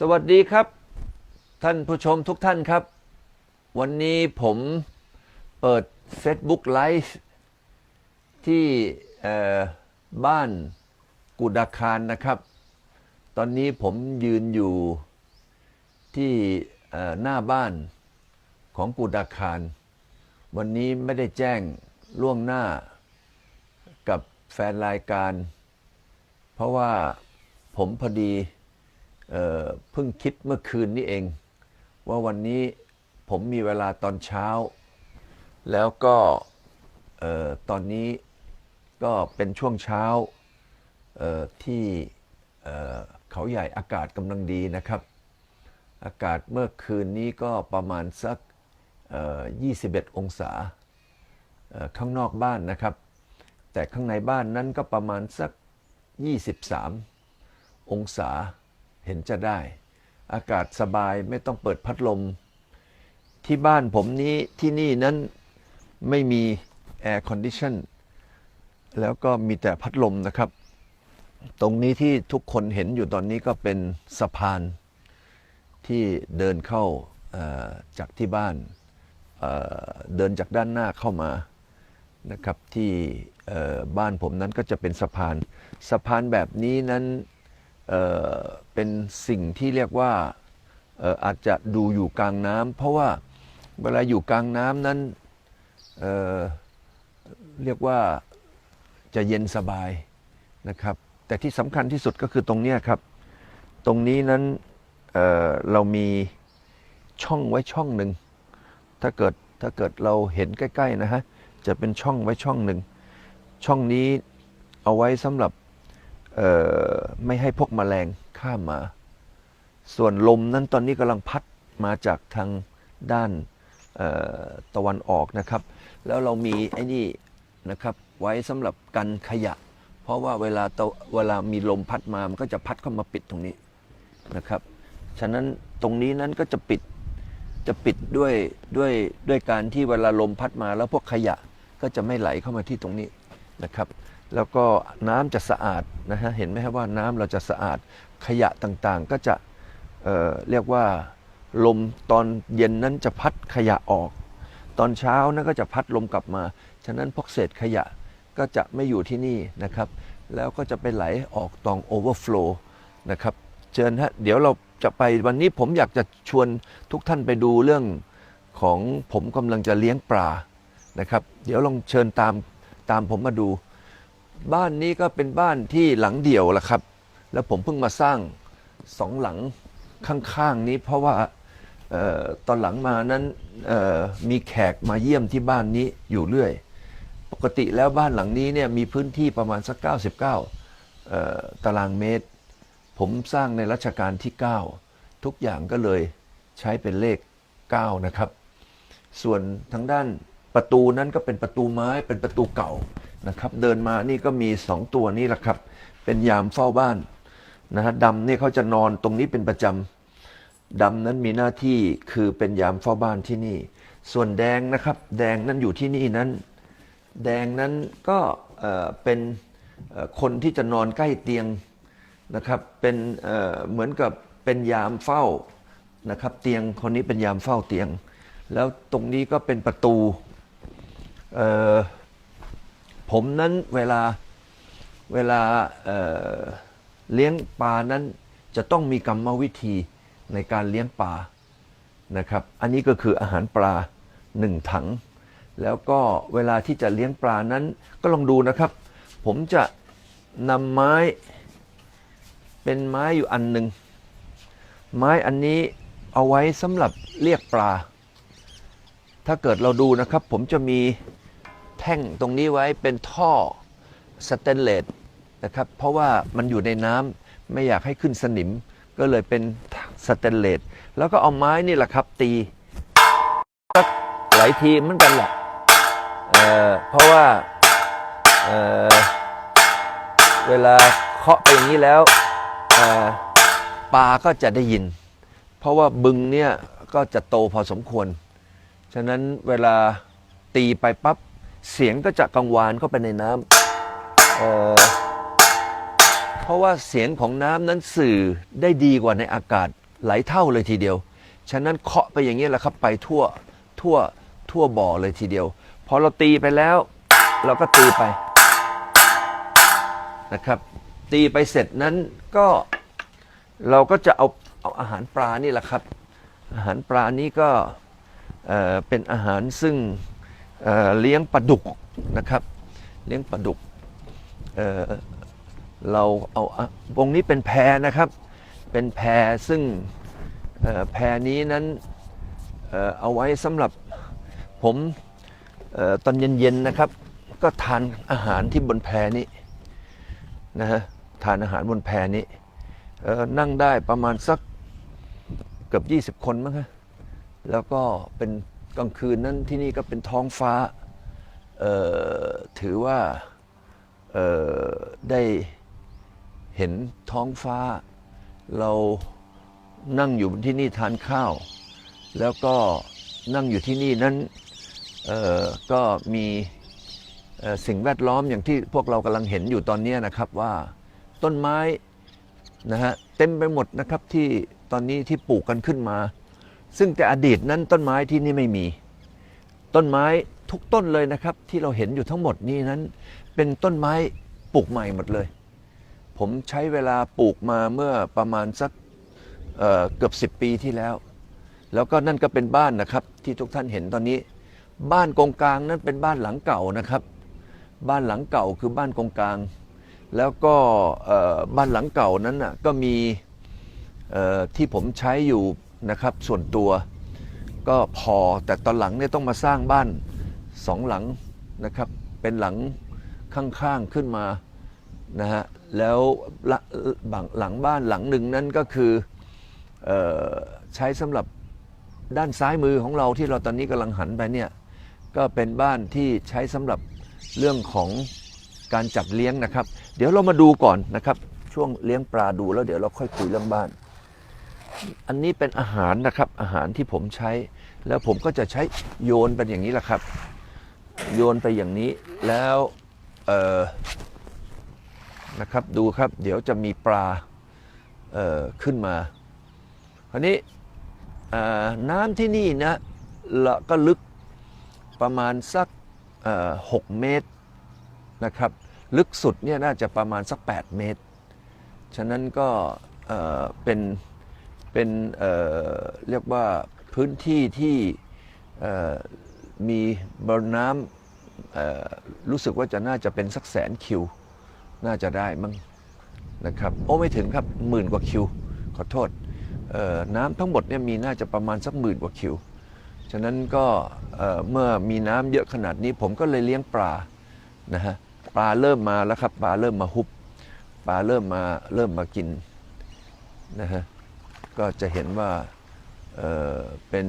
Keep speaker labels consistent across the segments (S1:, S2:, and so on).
S1: สวัสดีครับ ท่านผู้ชมทุกท่านครับ วันนี้ผมเปิด Facebook Live ที่บ้านกุดาคารนะครับ ตอนนี้ผมยืนอยู่ที่หน้าบ้านของกุดาคาร วันนี้ไม่ได้แจ้งล่วงหน้ากับแฟนรายการ เพราะว่าผมพอดี เพิ่งคิดเมื่อคืนนี้เอง ว่าวันนี้ผมมีเวลาตอนเช้า แล้วก็ตอนนี้ก็เป็นช่วงเช้าที่เขาใหญ่อากาศกำลังดีนะครับ อากาศเมื่อคืนนี้ก็ประมาณสักเอ่อ21 องศาข้างนอกบ้านนะครับ แต่ข้างในบ้านนั้นก็ประมาณสัก 23 องศา เห็นจะได้ อากาศสบายไม่ต้องเปิดพัดลม ที่บ้านผมนี้ที่นี่นั้นไม่มีแอร์คอนดิชันแล้วก็มีแต่พัดลมนะครับ ตรงนี้ที่ทุกคนเห็นอยู่ตอนนี้ก็เป็นสะพานที่เดินเข้าจากที่บ้านเเดินจากด้านหน้าเข้ามานะครับที่บ้านผมนั้นก็จะเป็นสะพาน สะพานแบบนี้นั้น เป็นสิ่งที่เรียกว่าอาจจะดูอยู่กลางน้ำเพราะว่าเวลาอยู่กลางน้ำนั้นเเรียกว่าจะเย็นสบายนะครับ แต่ที่สำคัญที่สุดก็คือตรงนี้ครับ ตรงนี้นั้นเเรามีช่องไว้ช่องหนึ่งถ้าเกิดถ้าเกิดเราเห็นใกล้ ๆ นะฮะ จะเป็นช่องไว้ช่องหนึ่ง ช่องนี้เอาไว้สำหรับ ไม่ให้พวกแมลงข้ามมา ส่วนลมนั้นตอนนี้กำลังพัดมาจากทางด้านตะวันออกนะครับ แล้วเรามีไอ้นี่นะครับไว้สำหรับกันขยะ เพราะว่าเวลาตะเวลามีลมพัดมามันก็จะพัดเข้ามาปิดตรงนี้นะครับ ฉะนั้นตรงนี้นั้นก็จะปิดจะปิดด้วยด้วยด้วยการที่เวลาลมพัดมาแล้วพวกขยะก็จะไม่ไหลเข้ามาที่ตรงนี้นะครับ แล้วก็น้ำจะสะอาดนะฮะเห็นไหมครับว่าน้ำเราจะสะอาดขยะต่างๆ ก็จะเเรียกว่าลมตอนเย็นนั้นจะพัดขยะออก ตอนเช้านั้นก็จะพัดลมกลับมา ฉะนั้นพวกเศษขยะก็จะไม่อยู่ที่นี่นะครับ แล้วก็จะไปไหลออกตองโอเวอร์ฟลูนะครับเชิญฮะเดี๋ยวเราจะไปวันนี้ผมอยากจะชวนทุกท่านไปดูเรื่องของผมกำลังจะเลี้ยงปลานะครับ เดี๋ยวลองเชิญตามตามผมมาดู บ้านนี้ก็เป็นบ้านที่หลังเดี่ยวละครับ แล้วผมเพิ่งมาสร้างสองหลังข้างๆนี้เพราะว่าออตอนหลังมานั้นมีแขกมาเยี่ยมที่บ้านนี้อยู่เรื่อย ปกติแล้วบ้านหลังนี้เนี่ยมีพื้นที่ประมาณสัก 99เอ่อตารางเมตร ผมสร้างในรัชกาลที่ 9 ทุกอย่างก็เลยใช้เป็นเลข 9 นะครับ ส่วนทางด้านประตูนั้นก็เป็นประตูไม้เป็นประตูเก่า นะครับ เดินมานี่ก็มีสองตัวนี่แหละครับ เป็นยามเฝ้าบ้านนะฮะดำนี่เขาจะนอนตรงนี้เป็นประจำดำนั้นมีหน้าที่คือเป็นยามเฝ้าบ้านที่นี่ ส่วนแดงนะครับ แดงนั้นอยู่ที่นี่นั้น แดงนั้นก็เป็นคนที่จะนอนใกล้เตียงนะครับ เป็นเหมือนกับเป็นยามเฝ้านะครับ เตียงคนนี้เป็นยามเฝ้าเตียง แล้วตรงนี้ก็เป็นประตู ผมนั้นเวลาเวลาเเลี้ยงปลานั้นจะต้องมีกรรมวิธีในการเลี้ยงปลานะครับ อันนี้ก็คืออาหารปลาหนึ่งถัง แล้วก็เวลาที่จะเลี้ยงปลานั้นก็ลองดูนะครับ ผมจะนำไม้เป็นไม้อยู่อันหนึ่งไม้อันนี้เอาไว้สำหรับเรียกปลา ถ้าเกิดเราดูนะครับ ผมจะมี แท่งตรงนี้ไว้เป็นท่อสแตนเลสนะครับเพราะว่ามันอยู่ในน้ำไม่อยากให้ขึ้นสนิม ก็เลยเป็นสแตนเลสแล้วก็เอาไม้นี่แหละครับตีสักหลายทีเหมือนกันแหละเเพราะว่าเเวลาเคาะไปอย่างนี้แล้วปลาก็จะได้ยิน เพราะว่าบึงเนี่ยก็จะโตพอสมควร ฉะนั้นเวลาตีไปปั๊บ เสียงก็จะกังวานเข้าไปในน้ำเอ่อเพราะว่าเสียงของน้ำนั้นสื่อได้ดีกว่าในอากาศหลายเท่าเลยทีเดียว ฉะนั้นเคาะไปอย่างนี้ยแหละครับไปทั่วทั่วทั่วบ่อเลยทีเดียว พอเราตีไปแล้ว เราก็ตีไปนะครับ ตีไปเสร็จนั้นก็เราก็จะเอาเอาอาหารปลานี่แหละครับ อาหารปลานี้ก็เอ่อเป็นอาหารซึ่ง เลี้ยงปลาดุกนะครับ เลี้ยงปลาดุกเเราเอาอะวงนี้เป็นแพนะครับ เป็นแพซึ่งแพนี้นั้นเอเอาไว้สำหรับผมออตอนเย็นๆนะครับ ก็ทานอาหารที่บนแพนี้นะฮะทานอาหารบนแพนี้นั่งได้ประมาณสักเกือบ 20 คนมั้งฮะแล้วก็เป็น กลางคืนนั้นที่นี่ก็เป็นท้องฟ้าถือว่าได้เห็นท้องฟ้า เรานั่งอยู่ที่นี่ทานข้าว แล้วก็นั่งอยู่ที่นี่นั้นก็มีสิ่งแวดล้อมอย่างที่พวกเรากำลังเห็นอยู่ตอนนี้นะครับว่าต้นไม้นะฮะเต็มไปหมดนะครับที่ตอนนี้ที่ปลูกกันขึ้นมา ซึ่งแต่อดีตนั้นต้นไม้ที่นี่ไม่มี ต้นไม้ทุกต้นเลยนะครับ ที่เราเห็นอยู่ทั้งหมดนี้นั้น เป็นต้นไม้ปลูกใหม่หมดเลย ผมใช้เวลาปลูกมาเมื่อประมาณสักเเกือบ 10 ปีที่แล้ว แล้วก็นั่นก็เป็นบ้านนะครับที่ทุกท่านเห็นตอนนี้ บ้านกงกลางนั้นเป็นบ้านหลังเก่านะครับ บ้านหลังเก่าคือบ้านกงกลาง แล้วก็บ้านหลังเก่านั้นนะก็มีที่ผมใช้อยู่ นะครับ ส่วนตัวก็พอแต่ตอนหลังเนี่ยต้องมาสร้างบ้านสองหลังนะครับ เป็นหลังข้างๆขึ้นมานะฮะแล้วหลังบ้านหลังหนึ่งนั้นก็คือออใช้สำหรับด้านซ้ายมือของเราที่เราตอนนี้กำลังหันไปเนี่ยก็เป็นบ้านที่ใช้สำหรับเรื่องของการจัดเลี้ยงนะครับ เดี๋ยวเรามาดูก่อนนะครับ ช่วงเลี้ยงปลาดูแล้วเดี๋ยวเราค่อยคุยเรื่องบ้าน อันนี้เป็นอาหารนะครับ อาหารที่ผมใช้ แล้วผมก็จะใช้โยนเป็นอย่างนี้แหละครับ โยนไปอย่างนี้แล้วเออนะครับดูครับ เดี๋ยวจะมีปลาเอ่อขึ้นมา คราวนี้น้ำที่นี่นะละก็ลึกประมาณสักหกเมตรนะครับ ลึกสุดเนี่ยน่าจะประมาณสัก 8 เมตร ฉะนั้นก็เป็น เป็นเเรียกว่าพื้นที่ที่มีบนน้ำรู้สึกว่าจะน่าจะเป็นสักแสนคิว น่าจะได้มั้งนะครับโอ้ไม่ถึงครับหมื่นกว่าคิว ขอโทษน้ำทั้งหมดเนี่ยมีน่าจะประมาณสักหมื่นกว่าคิว ฉะนั้นก็เมื่อมีน้ำเยอะขนาดนี้ผมก็เลยเลี้ยงปลานะฮะปลาเริ่มมาแล้วครับปลาเริ่มมาฮุบปลาเริ่มมาเริ่มมากินนะฮะ ก็จะเห็นว่าเเป็น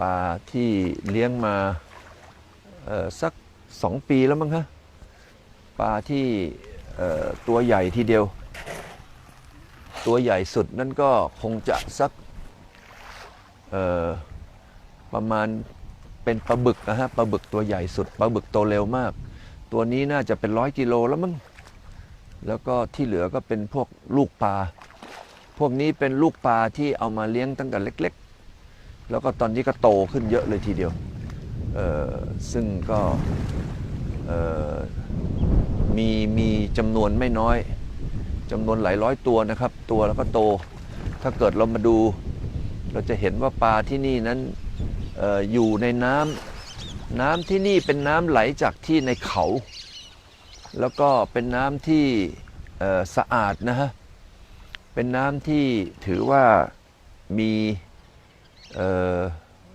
S1: ปลาที่เลี้ยงมาสักสองปีแล้วมั้งฮะปลาที่ตัวใหญ่ทีเดียว ตัวใหญ่สุดนั่นก็คงจะสักประมาณเป็นปลาบึกนะฮะปลาบึกตัวใหญ่สุดปลาบึกโตเร็วมาก ตัวนี้น่าจะเป็นร้อยกิโลแล้วมั้งแล้วก็ที่เหลือก็เป็นพวกลูกปลา พวกนี้เป็นลูกปลาที่เอามาเลี้ยงตั้งแต่เล็กๆ แล้วก็ตอนนี้ก็โตขึ้นเยอะเลยทีเดียว ซึ่งก็มีมีจำนวนไม่น้อยจำนวนหลายร้อยตัวนะครับ ตัวแล้วก็โต ถ้าเกิดเรามาดู เราจะเห็นว่าปลาที่นี่นั้นอออยู่ในน้ำน้ำที่นี่เป็นน้ำไหลจากที่ในเขา แล้วก็เป็นน้ำที่สะอาดนะฮะ เป็นน้ำที่ถือว่ามีเ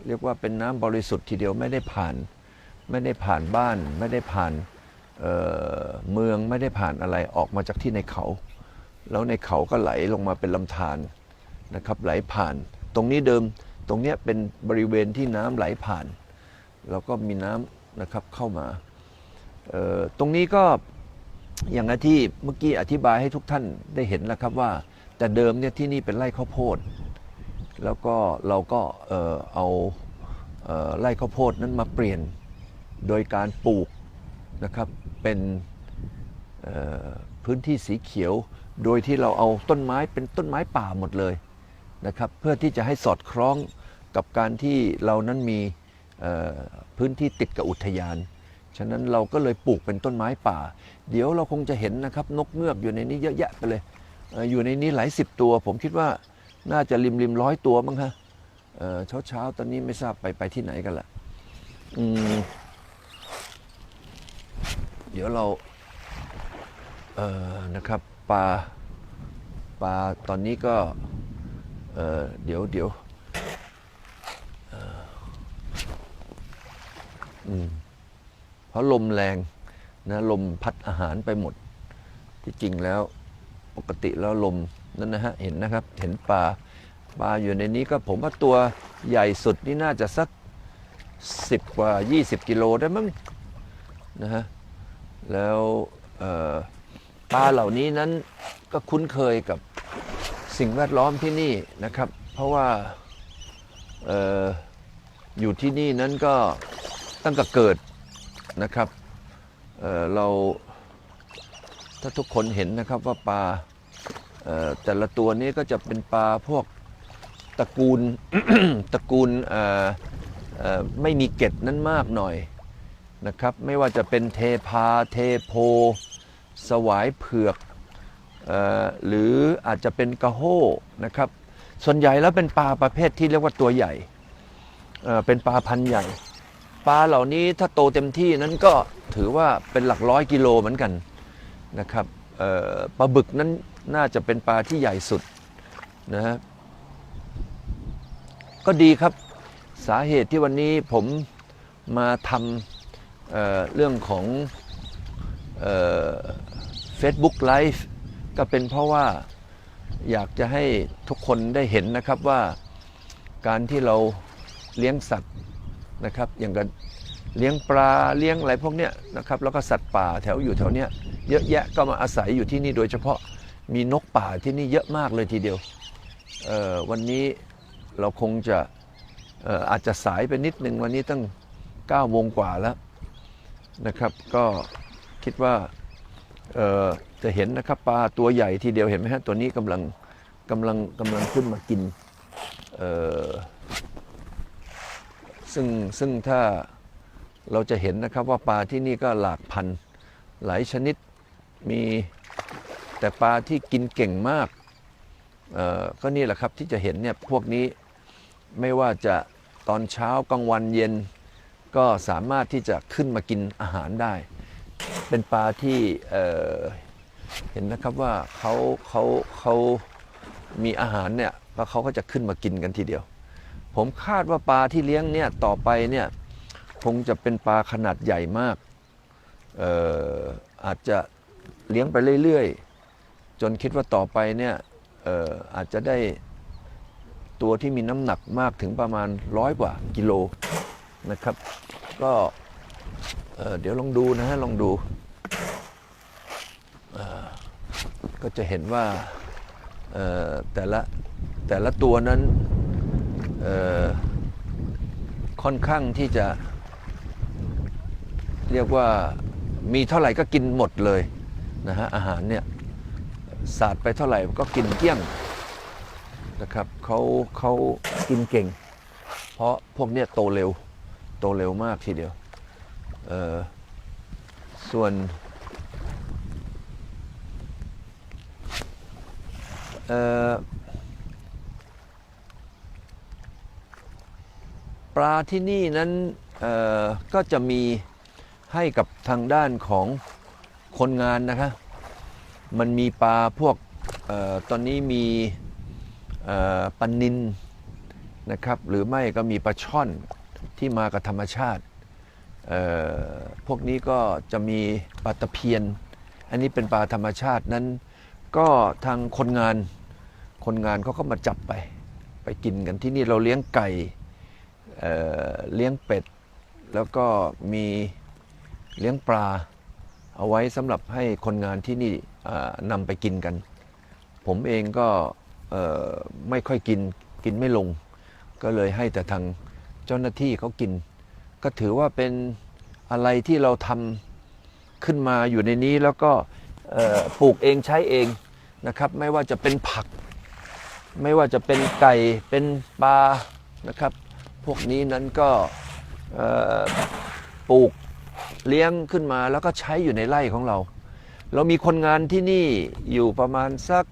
S1: เรียกว่าเป็นน้ำบริสุทธิ์ทีเดียวไม่ได้ผ่าน ไม่ได้ผ่านบ้าน ไม่ได้ผ่านเเมืองไม่ได้ผ่านอะไรออกมาจากที่ในเขา แล้วในเขาก็ไหลลงมาเป็นลำธารนะครับไหลผ่าน ตรงนี้เดิมตรงเนี้ยเป็นบริเวณที่น้ำไหลผ่าน แล้วก็มีน้ำนะครับเข้ามาตรงนี้ก็อย่างที่เมื่อกี้อธิบายให้ทุกท่านได้เห็นแล้วครับว่า แต่เดิมเนี่ยที่นี่เป็นไร่ข้าวโพด แล้วก็เราก็เออเอาเออไร่ข้าวโพดนั้นมาเปลี่ยนโดยการปลูกนะครับเป็นพื้นที่สีเขียว โดยที่เราเอาต้นไม้เป็นต้นไม้ป่าหมดเลยนะครับเพื่อที่จะให้สอดคล้องกับการที่เรานั้นมีพื้นที่ติดกับอุทยาน ฉะนั้นเราก็เลยปลูกเป็นต้นไม้ป่า เดี๋ยวเราคงจะเห็นนะครับนกเงือกอยู่ในนี้เยอะแยะไปเลย อยู่ในนี้หลายสิบตัว ผมคิดว่าน่าจะริมริมร้อยตัวมั้งฮะเช้าเช้าๆตอนนี้ไม่ทราบไปไปที่ไหนกันละเดี๋ยวเราเออนะครับปลาปลาตอนนี้ก็เออเดี๋ยวเดี๋ยวเพราะลมแรงนะลมพัดอาหารไปหมดที่จริงแล้ว ปกติแล้วลมนั่นนะฮะเห็นนะครับเห็นปลาปลาอยู่ในนี้ก็ผมว่าตัวใหญ่สุดนี่น่าจะสัก 10 กว่า 20 กิโลได้มั้งนะฮะแล้วปลาเหล่านี้นั้นก็คุ้นเคยกับสิ่งแวดล้อมที่นี่นะครับ เพราะว่าอออยู่ที่นี่นั้นก็ตั้งแต่เกิดนะครับเเรา ถ้าทุกคนเห็นนะครับว่าปลาแต่ละตัวนี้ก็จะเป็นปลาพวกตระกูลตระกูลไม่มีเกล็ดนั้นมากหน่อยนะครับไม่ว่าจะเป็นเทพาเทโพ สวายเผือกอหรืออาจจะเป็นกระโห้นะครับ ส่วนใหญ่แล้วเป็นปลาประเภทที่เรียกว่าตัวใหญ่เเป็นปลาพันธุ์ใหญ่ ปลาเหล่านี้ถ้าโตเต็มที่นั้นก็ถือว่าเป็นหลักร้อยกิโลเหมือนกัน นะครับปลาบึกนั้นน่าจะเป็นปลาที่ใหญ่สุดนะฮะก็ดีครับสาเหตุที่วันนี้ผมมาทำเเรื่องของเฟซบุ๊กไลฟ์ก็เป็นเพราะว่าอยากจะให้ทุกคนได้เห็นนะครับว่าการที่เราเลี้ยงสัตว์นะครับอย่างกัน เลี้ยงปลาเลี้ยงอะไรพวกเนี้ยนะครับแล้วก็สัตว์ป่าแถวอยู่แถวเนี้ยเยอะแยะก็มาอาศัยอยู่ที่นี่โดยเฉพาะมีนกป่าที่นี่เยอะมากเลยทีเดียววันนี้เราคงจะออาจจะสายไปนิดนึงวันนี้ตั้ง9โมงกว่าแล้วนะครับ ก็คิดว่าจะเห็นนะครับปลาตัวใหญ่ทีเดียวเห็นไหมฮะตัวนี้กำลังกำลังกำลังขึ้นมากินซึ่งซึ่งถ้า เราจะเห็นนะครับว่าปลาที่นี่ก็หลากพันหลายชนิดมีแต่ปลาที่กินเก่งมากก็นี่แหละครับที่จะเห็นเนี่ยพวกนี้ไม่ว่าจะตอนเช้ากลางวันเย็น ก็สามารถที่จะขึ้นมากินอาหารได้ เป็นปลาที่เเห็นนะครับว่าเขาเขาเขามีอาหารเนี่ยแล้วเขาก็จะขึ้นมากินกันทีเดียว ผมคาดว่าปลาที่เลี้ยงเนี่ยต่อไปเนี่ย คงจะเป็นปลาขนาดใหญ่มากเอ่ออาจจะเลี้ยงไปเรื่อยๆ จนคิดว่าต่อไปเนี่ยเอ่ออาจจะได้ตัวที่มีน้ำหนักมากถึงประมาณร้อยกว่ากิโลนะครับ ก็เอ่อเดี๋ยวลองดูนะฮะลองดูเอ่อก็จะเห็นว่าเอ่อแต่ละแต่ละตัวนั้นเอ่อค่อนข้างที่จะ เรียกว่ามีเท่าไหร่ก็กินหมดเลยนะฮะอาหารเนี่ยสาดไปเท่าไหร่ก็กินเกลี้ยงนะครับเขาเขากินเก่ง เพราะพวกเนี้ยโตเร็วโตเร็วมากทีเดียวเออส่วนเออปลาที่นี่นั้นเออก็จะมี ให้กับทางด้านของคนงานนะคะ มันมีปลาพวกออตอนนี้มีปลานินนะครับ หรือไม่ก็มีปลาช่อนที่มากับธรรมชาติ พวกนี้ก็จะมีปลาตะเพียน อันนี้เป็นปลาธรรมชาตินั้น ก็ทางคนงานคนงานเขาก็มาจับไป ไปกินกันที่นี่เราเลี้ยงไก่เเลี้ยงเป็ด แล้วก็มี เลี้ยงปลา เอาไว้สำหรับให้คนงานที่นี่นำไปกินกัน ผมเองก็ไม่ค่อยกินกินไม่ลง ก็เลยให้แต่ทางเจ้าหน้าที่เขากิน ก็ถือว่าเป็นอะไรที่เราทำขึ้นมาอยู่ในนี้แล้วก็ปลูกเองใช้เองนะครับ ไม่ว่าจะเป็นผัก ไม่ว่าจะเป็นไก่เป็นปลานะครับ พวกนี้นั้นก็ปลูก เลี้ยงขึ้นมาแล้วก็ใช้อยู่ในไร่ของเรา เรามีคนงานที่นี่อยู่ประมาณสัก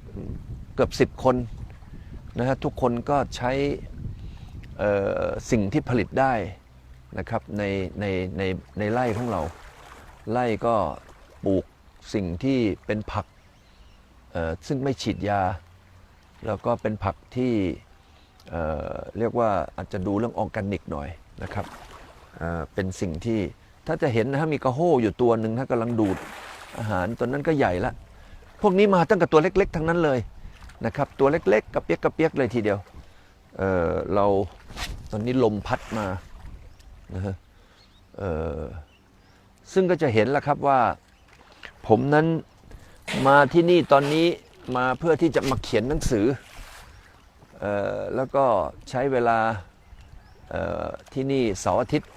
S1: เกือบสิบ10 คนนะฮะทุกคนก็ใช้สิ่งที่ผลิตได้นะครับในในในในไร่ของเรา ไร่ก็ปลูกสิ่งที่เป็นผักซึ่งไม่ฉีดยา แล้วก็เป็นผักที่เเรียกว่าอาจจะดูเรื่องออร์แกนิกหน่อยนะครับเเป็นสิ่งที่ ถ้าจะเห็นนะฮะมีกระโห้อยู่ตัวหนึ่งถ้ากำลังดูดอาหารตัวนั้นก็ใหญ่ละพวกนี้มาตั้งแต่ตัวเล็ก ๆ ทั้งนั้นเลยนะครับ ตัวเล็กๆกระเปียกกระเปียกเลยทีเดียวเเราตอนนี้ลมพัดมานะฮะซึ่งก็จะเห็นแล้วครับว่าผมนั้นมาที่นี่ตอนนี้มาเพื่อที่จะมาเขียนหนังสือออแล้วก็ใช้เวลาที่นี่เสาร์อาทิตย์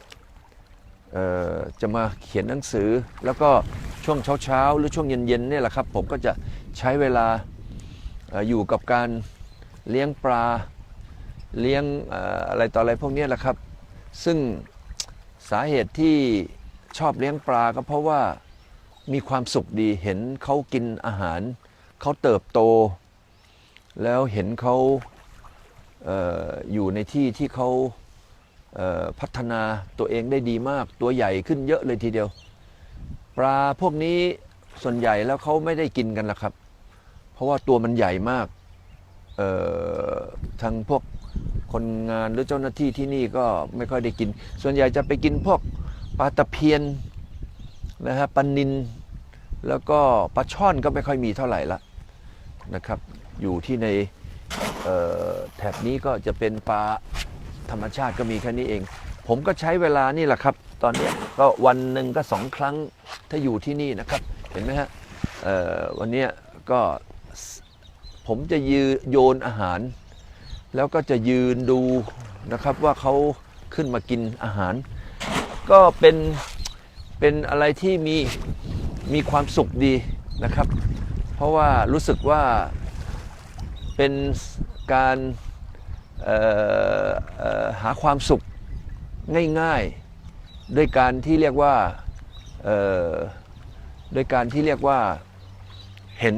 S1: จะมาเขียนหนังสือ แล้วก็ช่วงเช้าๆหรือช่วงเย็นๆเนี่ยแหละครับผมก็จะใช้เวลาออยู่กับการเลี้ยงปลาเลี้ยงออะไรต่ออะไรพวกนี้แหละครับ ซึ่งสาเหตุที่ชอบเลี้ยงปลาก็เพราะว่ามีความสุขดีเห็นเขากินอาหาร เขาเติบโต แล้วเห็นเขาเอออยู่ในที่ที่เขา พัฒนาตัวเองได้ดีมาก ตัวใหญ่ขึ้นเยอะเลยทีเดียว ปลาพวกนี้ส่วนใหญ่แล้วเขาไม่ได้กินกันละครับ เพราะว่าตัวมันใหญ่มากทางพวกคนงานหรือเจ้าหน้าที่ที่นี่ก็ไม่ค่อยได้กิน ส่วนใหญ่จะไปกินพวกปลาตะเพียนนะฮะปลานินแล้วก็ปลาช่อนก็ไม่ค่อยมีเท่าไหร่ละนะครับ อยู่ที่ในแถบนี้ก็จะเป็นปลา ธรรมชาติก็มีแค่นี้เอง ผมก็ใช้เวลานี่แหละครับ ตอนนี้ก็วันหนึ่งก็สองครั้งถ้าอยู่ที่นี่นะครับ เห็นไหมฮะวันนี้ก็ผมจะยืนโยนอาหาร แล้วก็จะยืนดูนะครับว่าเขาขึ้นมากินอาหาร ก็เป็นเป็นอะไรที่มีมีความสุขดีนะครับ เพราะว่ารู้สึกว่าเป็นการ หาความสุขง่ายๆด้วยการที่เรียกว่าด้วยการที่เรียกว่าเห็น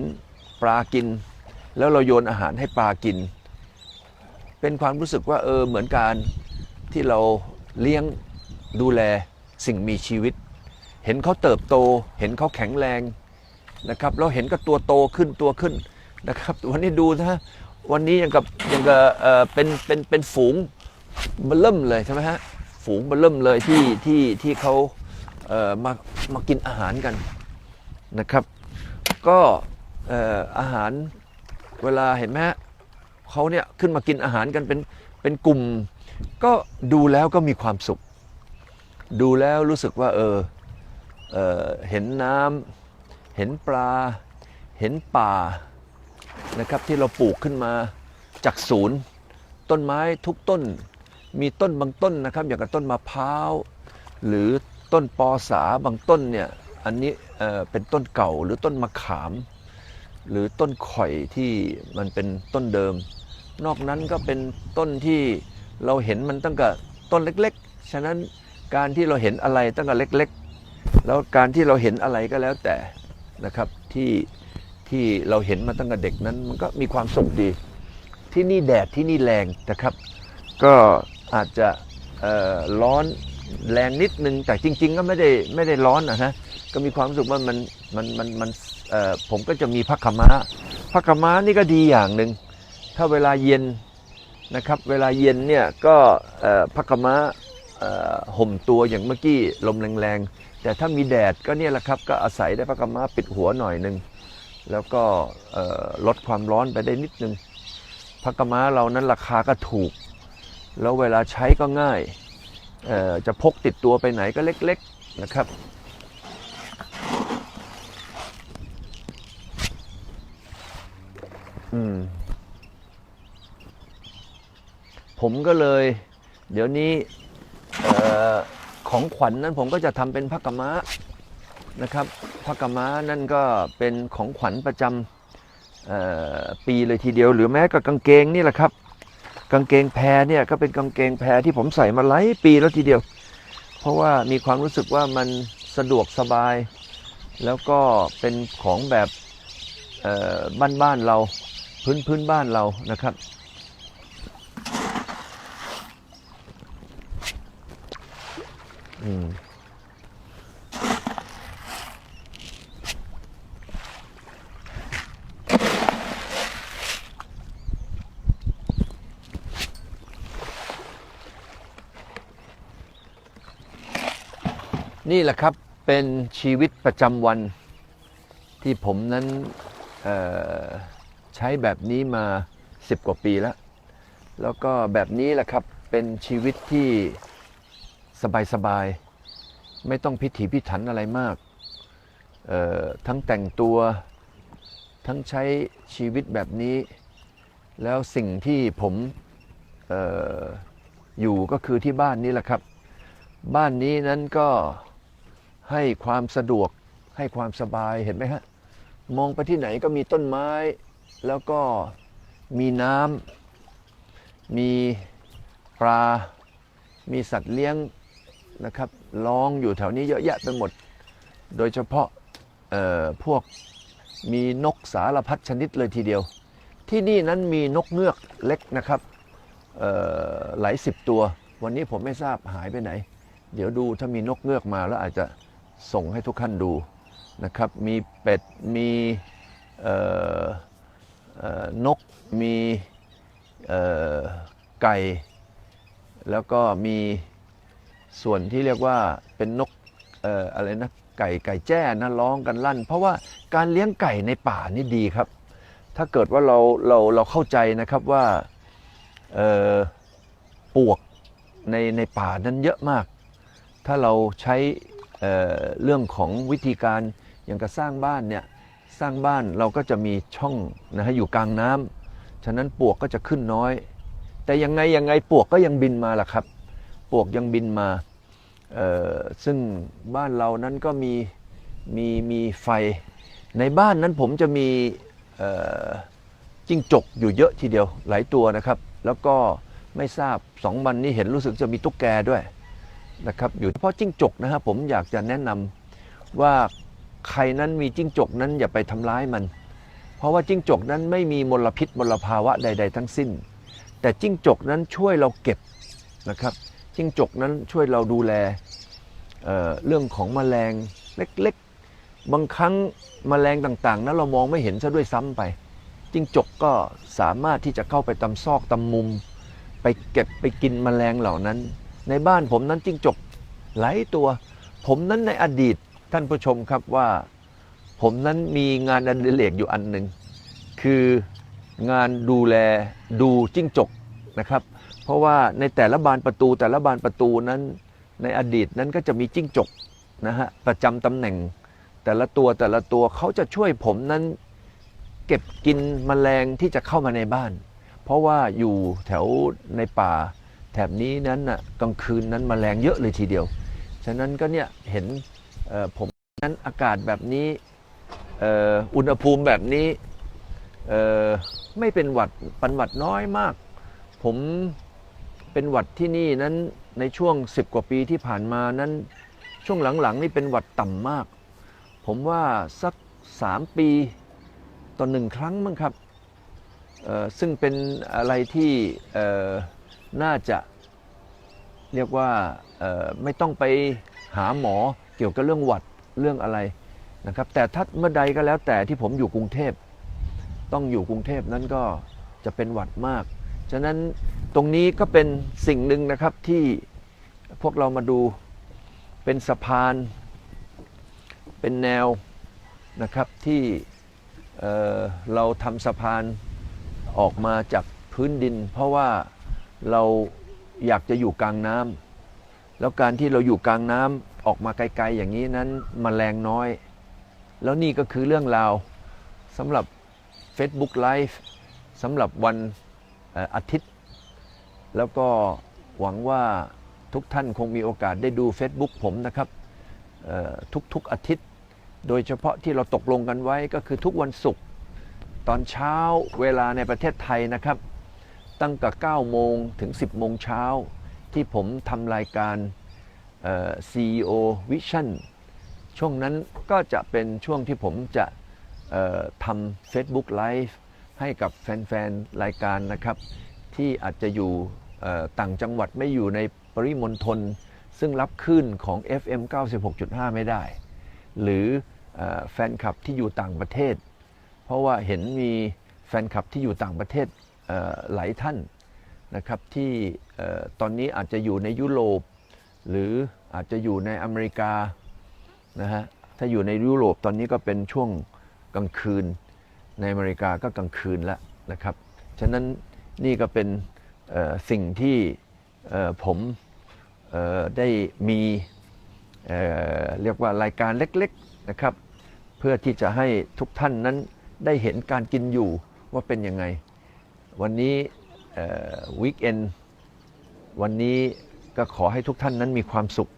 S1: ปลากิน แล้วเราโยนอาหารให้ปลากิน เป็นความรู้สึกว่าเออเหมือนการที่เราเลี้ยงดูแลสิ่งมีชีวิต เห็นเขาเติบโต เห็นเขาแข็งแรงนะครับเราเห็นก็ตัวโตขึ้นตัวขึ้นนะครับวันนี้ดูนะ วันนี้ยังกับยังกับเออเป็นเป็นเป็นฝูงเบลเริ่มเลยใช่ไหมฮะฝูงเบลเริ่มเลยที่ที่ที่เขาเออมามากินอาหารกันนะครับ ก็เอออาหารเวลาเห็นไหมฮะเขาเนี่ยขึ้นมากินอาหารกันเป็นเป็นกลุ่ม ก็ดูแล้วก็มีความสุข ดูแล้วรู้สึกว่าเออเออเห็นน้ำเห็นปลา เห็นป่า นะครับที่เราปลูกขึ้นมาจากศูนย์ ต้นไม้ทุกต้น มีต้นบางต้นนะครับ อย่างกับต้นมะพร้าว หรือต้นปอสาบางต้นเนี่ยอันนี้เอ่อเป็นต้นเก่าหรือต้นมะขาม หรือต้นข่อยที่มันเป็นต้นเดิม นอกนั้นก็เป็นต้นที่เราเห็นมันตั้งแต่ต้นเล็กๆ ฉะนั้นการที่เราเห็นอะไรตั้งแต่เล็กๆ แล้วการที่เราเห็นอะไรก็แล้วแต่นะครับที่ ที่เราเห็นมาตั้งแต่เด็กนั้น มันก็มีความสุขดี ที่นี่แดดที่นี่แรงนะครับ ก็อาจจะร้อนแรงนิดนึง แต่จริง ๆ ก็ไม่ได้ไม่ได้ร้อนนะนะก็มีความรู้สึกว่ามันมันมันมันผมก็จะมีพักขม้าพักขม้านี่ก็ดีอย่างหนึ่งถ้าเวลาเย็นนะครับเวลาเย็นเนี่ยก็พักขม้าห่มตัวอย่างเมื่อกี้ลมแรงๆแต่ถ้ามีแดดก็เนี่ยแหละครับก็อาศัยได้พักขม้าปิดหัวหน่อยหนึ่ง แล้วก็ลดความร้อนไปได้นิดนึงพักม้าเรานั้นราคาก็ถูก แล้วเวลาใช้ก็ง่ายจะพกติดตัวไปไหนก็เล็กๆนะครับมผมก็เลย เดี๋ยวนี้ออของขวัญนั้นผมก็จะทำเป็นพักกะม้า นะครับพักกม้านั่นก็เป็นของขวัญประจำปีเลยทีเดียว หรือแม้กับกางเกงนี่แหละครับ กางเกงแพรเนี่ยก็เป็นกางเกงแพรที่ผมใส่มาหลายปีแล้วทีเดียว เพราะว่ามีความรู้สึกว่ามันสะดวกสบาย แล้วก็เป็นของแบบบ้านบ้านๆเราพื้นพื้นบ้านเรานะครับอืม นี่แหละครับเป็นชีวิตประจำวันที่ผมนั้นใช้แบบนี้มา 10 กว่าปีแล้ว แล้วก็แบบนี้แหละครับเป็นชีวิตที่สบายๆ ไม่ต้องพิถีพิถันอะไรมาก ทั้งแต่งตัวทั้งใช้ชีวิตแบบนี้ แล้วสิ่งที่ผมอออยู่ก็คือที่บ้านนี้แหละครับ บ้านนี้นั้นก็ ให้ความสะดวกให้ความสบายเห็นไหมฮะมองไปที่ไหนก็มีต้นไม้ แล้วก็มีน้ำมีปลา มีสัตว์เลี้ยงนะครับร้องอยู่แถวนี้เยอะแยะไปหมด โดยเฉพาะพวกมีนกสารพัดชนิดเลยทีเดียว ที่นี่นั้นมีนกเงือกเล็กนะครับหลายสิบตัว วันนี้ผมไม่ทราบหายไปไหน เดี๋ยวดูถ้ามีนกเงือกมาแล้วอาจจะ ส่งให้ทุกท่านดูนะครับ มีเป็ด มีนก มีไก่ แล้วก็มีส่วนที่เรียกว่าเป็นนกออะไรนะไก่ไก่แจ้นะร้องกันลั่น เพราะว่าการเลี้ยงไก่ในป่านี่ดีครับ ถ้าเกิดว่าเราเราเราเข้าใจนะครับว่าปวกในในป่านั้นเยอะมาก ถ้าเราใช้ เเรื่องของวิธีการอย่างกับสร้างบ้านเนี่ยสร้างบ้านเราก็จะมีช่องนะฮะอยู่กลางน้ำฉะนั้นปวกก็จะขึ้นน้อย แต่ยังไงยังไงปวกก็ยังบินมาล่ะครับ ปวกยังบินมาซึ่งบ้านเรานั้นก็มีมีมีไฟ ในบ้านนั้นผมจะมีจิ้งจกอยู่เยอะทีเดียวหลายตัวนะครับ แล้วก็ไม่ทราบสองวันนี้เห็นรู้สึกจะมีตุ๊กแกด้วย นะครับอยู่เฉพาะจิ้งจกนะครับผมอยากจะแนะนำว่าใครนั้นมีจิ้งจกนั้นอย่าไปทำร้ายมัน เพราะว่าจิ้งจกนั้นไม่มีมลพิษมลภาวะใด ๆ ทั้งสิ้น แต่จิ้งจกนั้นช่วยเราเก็บนะครับจิ้งจกนั้นช่วยเราดูแลเเรื่องของแมลงเล็กๆ บางครั้งแมลงต่างๆ นั้นเรามองไม่เห็นซะด้วยซ้ำไป จิ้งจกก็สามารถที่จะเข้าไปตำซอกตำมุม ไปเก็บไปกินแมลงเหล่านั้น ในบ้านผมนั้นจิ้งจกหลายตัว ผมนั้นในอดีตท่านผู้ชมครับว่า ผมนั้นมีงานอดิเรกอยู่อันหนึ่งคืองานดูแลดูจิ้งจกนะครับ เพราะว่าในแต่ละบานประตูแต่ละบานประตูนั้น ในอดีตนั้นก็จะมีจิ้งจกนะฮะประจำตำแหน่ง แต่ละตัวแต่ละตัวเขาจะช่วยผมนั้นเก็บกินแมลงที่จะเข้ามาในบ้าน เพราะว่าอยู่แถวในป่า แถบนี้นั้นน่ะกลางคืนนั้นมแมลงเยอะเลยทีเดียว ฉะนั้นก็เนี่ยเห็นผมนั้นอากาศแบบนี้อุณหภูมิแบบนี้ไม่เป็นหวัดปันหวัดน้อยมาก ผมเป็นหวัดที่นี่นั้นในช่วง 10 กว่าปีที่ผ่านมานั้นช่วงหลังๆนี่เป็นหวัดต่ำมาก ผมว่าสัก 3 ปีต่อหนึ่งครั้งมั้งครับซึ่งเป็นอะไรที่ น่าจะเรียกว่าไม่ต้องไปหาหมอเกี่ยวกับเรื่องหวัดเรื่องอะไรนะครับ แต่ถ้าเมื่อใดก็แล้วแต่ที่ผมอยู่กรุงเทพ ต้องอยู่กรุงเทพนั้นก็จะเป็นหวัดมาก ฉะนั้นตรงนี้ก็เป็นสิ่งหนึ่งนะครับที่พวกเรามาดูเป็นสะพาน เป็นแนวนะครับที่เอ่อเราทำสะพานออกมาจากพื้นดิน เพราะว่า เราอยากจะอยู่กลางน้ำแล้วการที่เราอยู่กลางน้ำออกมาไกลๆอย่างนี้นั้นมแมลงน้อย แล้วนี่ก็คือเรื่องราวสำหรับ Facebook Live สำหรับวันอาทิตย์ แล้วก็หวังว่าทุกท่านคงมีโอกาสได้ดู Facebook ผมนะครับทุกๆอาทิตย์ โดยเฉพาะที่เราตกลงกันไว้ก็คือทุกวันศุกร์ตอนเช้าเวลาในประเทศไทยนะครับ ตั้งแต่9โมงถึง 10 โมงเช้า ที่ผมทำรายการ CEO Vision ช่วงนั้นก็จะเป็นช่วงที่ผมจะทำ Facebook Live ให้กับแฟน ๆ รายการนะครับ ที่อาจจะอยู่ต่างจังหวัดไม่อยู่ในปริมณฑลซึ่งรับคลื่นของ FM 96.5 ไม่ได้ หรือแฟนคลับที่อยู่ต่างประเทศ เพราะว่าเห็นมีแฟนคลับที่อยู่ต่างประเทศ หลายท่านนะครับที่ตอนนี้อาจจะอยู่ในยุโรป หรืออาจจะอยู่ในอเมริกานะฮะถ้าอยู่ในยุโรปตอนนี้ก็เป็นช่วงกลางคืน ในอเมริกาก็กลางคืนแล้วนะครับ ฉะนั้นนี่ก็เป็นสิ่งที่ผมได้มีเเรียกว่ารายการเล็กๆนะครับ เพื่อที่จะให้ทุกท่านนั้นได้เห็นการกินอยู่ว่าเป็นยังไง วันนี้วีคเอนวันนี้ก็ขอให้ทุกท่านนั้นมีความสุข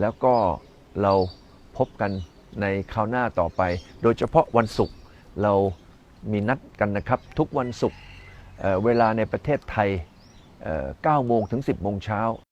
S1: แล้วก็เราพบกันในคราวหน้าต่อไป โดยเฉพาะวันศุกร์เรามีนัดกันนะครับ ทุกวันศุกร์เวลาในประเทศไทยเอ่อ9โมงถึง 10โมงเช้า